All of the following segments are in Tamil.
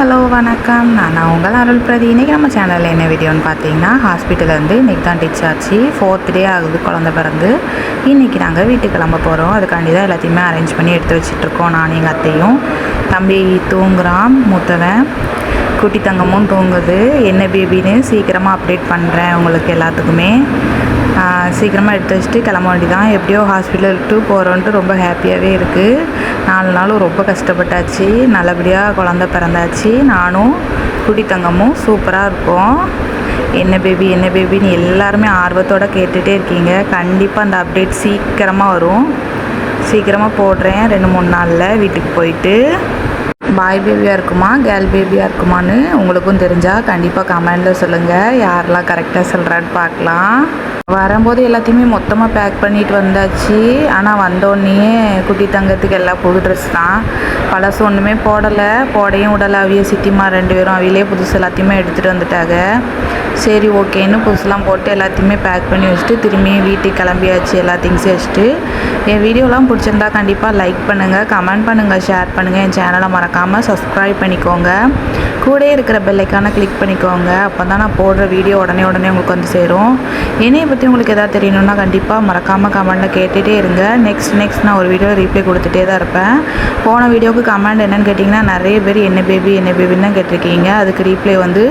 ஹலோ வணக்கம். நான் நான் உங்கள் அருள் பிரதி. இன்றைக்கி நம்ம சேனலில் என்ன வீடியோன்னு பார்த்தீங்கன்னா ஹாஸ்பிட்டல்லேருந்து இன்றைக்கி தான் டிச் ஆச்சு. ஃபோர்த் டே ஆகுது குழந்த பிறந்து. இன்றைக்கி நாங்கள் வீட்டுக்கு கிளம்ப போகிறோம் அதுக்காண்டி தான் எல்லாத்தையுமே அரேஞ்ச் பண்ணி எடுத்து வச்சிட்ருக்கோம் நான் எங்கள் அத்தையும். தம்பி தூங்குறான் மூத்தவன். குட்டி தங்கமும் தூங்குது. என்ன பேபின்னு சீக்கிரமாக அப்டேட் பண்ணுறேன் உங்களுக்கு எல்லாத்துக்குமே. சீக்கிரமாக எடுத்து வச்சுட்டு கிளம்ப வேண்டியதான் எப்படியோ ஹாஸ்பிட்டல் விட்டு போகிறோன்ட்டு ரொம்ப ஹாப்பியாகவே இருக்குது நாலு நாளும் ரொம்ப கஷ்டப்பட்டாச்சு. நல்லபடியாக குழந்த பிறந்தாச்சு. நானும் குடி தங்கமும் சூப்பராக இருக்கும். என்ன பேபி என்ன பேபின்னு எல்லாருமே ஆர்வத்தோடு கேட்டுகிட்டே இருக்கீங்க. கண்டிப்பாக அந்த அப்டேட் சீக்கிரமாக வரும். சீக்கிரமாக போடுறேன். ரெண்டு மூணு நாளில் வீட்டுக்கு போயிட்டு. பாய் பேபியாக இருக்குமா கேர்ள் பேபியாக இருக்குமான்னு உங்களுக்கும் தெரிஞ்சால் கண்டிப்பாக கமெண்டில் சொல்லுங்கள் யாரெல்லாம் கரெக்டாக சொல்கிறான்னு பார்க்கலாம். வரும்போது எல்லாத்தையுமே மொத்தமாக பேக் பண்ணிட்டு வந்தாச்சு. ஆனால் வந்தோடனே குட்டி தங்கத்துக்கு எல்லாம் புது ட்ரெஸ் தான். பழசு ஒன்றுமே போடலை. போடையும் விடலை அவிய சித்திமா ரெண்டு பேரும் அவிலே புதுசு எல்லாத்தையுமே எடுத்துகிட்டு வந்துட்டாங்க. சரி ஓகேன்னு புதுசுலாம் போட்டு எல்லாத்தையுமே பேக் பண்ணி வச்சுட்டு திரும்பியும் வீட்டுக்கு கிளம்பியாச்சு எல்லா திங்ஸையும் வச்சுட்டு. என் வீடியோலாம் பிடிச்சிருந்தா கண்டிப்பாக லைக் பண்ணுங்கள் கமெண்ட் பண்ணுங்கள் ஷேர் பண்ணுங்கள் என் சேனலை மறக்காமல் சப்ஸ்கிரைப் பண்ணிக்கோங்க. கூட இருக்கிற பெல்லைக்கான கிளிக் பண்ணிக்கோங்க. அப்போ தான் நான் போடுற வீடியோ உடனே உடனே உங்களுக்கு வந்து சேரும். என்னையை பற்றி உங்களுக்கு எதாவது தெரியணும்னா கண்டிப்பாக மறக்காமல் கமெண்ட்டில் கேட்டுகிட்டே இருங்க. நெக்ஸ்ட் நெக்ஸ்ட் நான் ஒரு வீடியோ ரீப்ளை கொடுத்துட்டே தான் இருப்பேன். போன வீடியோவுக்கு கமெண்ட் என்னென்னு கேட்டிங்கன்னா நிறைய பேர் என்ன பேபி என்ன பேபின்னு தான் கேட்டிருக்கீங்க. அதுக்கு ரீப்ளை வந்து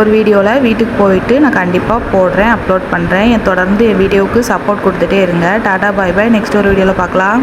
ஒரு வீடியோவில் வீட்டுக்கு போயிட்டு நான் கண்டிப்பாக போடுறேன் அப்லோட் பண்ணுறேன் என் தொடர்ந்து என் வீடியோவுக்கு சப்போர்ட் கொடுத்துட்டே இருங்க. டாடா பாய் பாய் நெக்ஸ்ட் ஒரு வீடியோவில் பார்க்கலாம்.